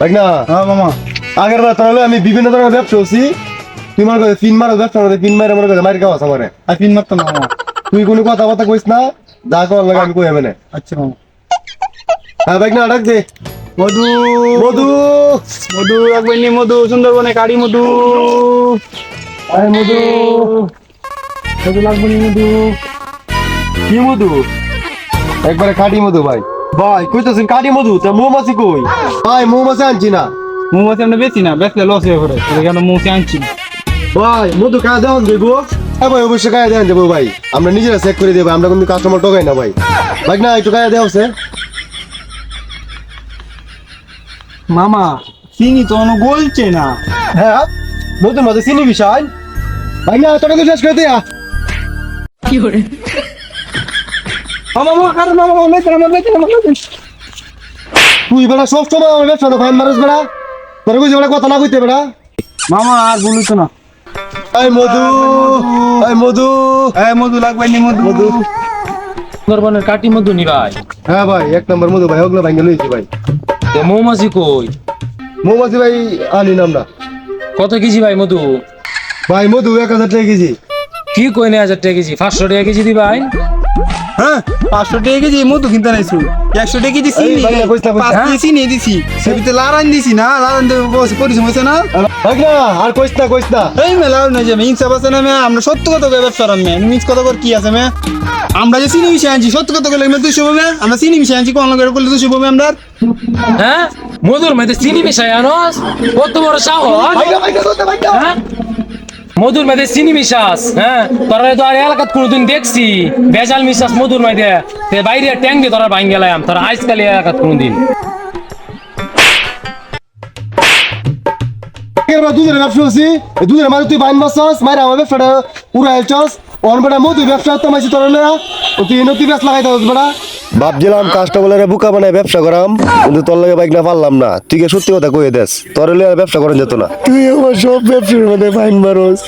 দেখ না হ্যাঁ মামা। আগের বার তাহলে আমি বিভিন্ন ধরনের ব্যবসা করছি। তুই মনে করে ফিন মারো ব্যবসা করে ফিন মারে মনে করে মারি খাওয়া আমারে। আর পিন মারতাম না মামা। তুই কোনো কথা কথা কইস না যা করার লাগে আমি কই হবে না আচ্ছা মামা। হ্যাঁ দেখ না ডাক দে। মধু। মধু। মধু একবার নি মধু সুন্দরবনে কাড়ি মধু। আয় মধু। মধু লাগবে নি মধু। কি মধু? একবারে কাটি মধু ভাই। ভাই কইতেছেন কাটি মধু তা মৌমাছি কই? ভাই মৌমাছি আনছি না। মৌমাছি আমরা বেশি না বেচলে লস হয়ে পড়ে। এখানে মৌমাছি আনছি। ভাই মধু কাজ দেওয়ান দেবো? হ্যাঁ ভাই অবশ্যই কাজ দেওয়ান দেবো ভাই। আমরা নিজেরা চেক করে দেবো আমরা কিন্তু কাস্টমার টোকাই না ভাই। ভাই না একটু কাজ দেওয়া আছে। মামা চিনি তো অন্য গলছে না। হ্যাঁ নতুন মাঝে চিনি বিষয়। ভাই না তোকে তো শেষ করে দেয়া মামা মামা আরে মামা মামা লেতে আমার লেতে আমার লেতে তুই বেড়া সব সময় আমার ব্যবসা ফাইন মারস বেড়া। তোর কইছে বেড়া কথা না কইতে বেড়া। মামা আর বলিস না। এই মধু এই মধু। এ মধু লাগবে নি মধু। মধু। সুন্দরবনের কাটি মধু নি ভাই? হ্যাঁ ভাই এক নম্বর মধু ভাই ওগুলো ভাঙ্গে লইছি ভাই। তো মৌমাছি কই? মৌমাছি ভাই আনি নাম না কত কেজি ভাই মধু? ভাই মধু এক হাজার টাকা কেজি। কি কই না হাজার টাকা কেজি? পাঁচশো টাকা কেজি দি ভাই। হ্যাঁ পাঁচশো টাকা কেজি মধু কিনতে নাইছু একশো টাকা কেজি চিনি। পাঁচ কেজি চিনি দিছি। সেবিতে লারান দিছি না লারান বসে পরিশ্রম হয়েছে না। আর কইস না কইস না। এই মেলা না যে ইনসাফ আছে না মে আমরা সত্য কথা কই ব্যবসা রাম মে মিস কথা কর কি আছে মে আমরা যে চিনি মিশে আনছি সত্য কথা কইলে মে দুশো হবে আমরা চিনি মিশে আনছি কোন লগের করলে দুশো হবে আমরা? হ্যাঁ? মধুর মধ্যে চিনি মিশাই আনস? কত বড় সাহস? মধুর মধ্যে চিনি মিশাস হ্যাঁ? তোরা তো আর এলাকাত কোনোদিন দেখছি। বেজাল মিশাস মধুর মধ্যে বাইরে ট্যাং দিয়ে তোরা ভাঙ্গে গেলাম তোরা আজকাল এলাকাত কোনোদিন। দুধের ব্যবসা হচ্ছি দুধের মাঝে তুই বাইন মাছস মাইরা আমার ব্যবসাটা উড়াই চস। অন বেটা মধু ব্যবসা তো মাইছি তোর তুই এনে তুই ব্যবসা লাগাই দোস বেটা। ভাবছিলাম কাস্টমারের বুকা বানায় ব্যবসা করাম, কিন্তু তোর লাগে বাইক না পারলাম না। তুই কে সত্যি কথা কয়ে দেস? তোর লগে ব্যবসা করেন যেত না। তুই আমার সব ব্যবসার মধ্যে ফাইন মারস।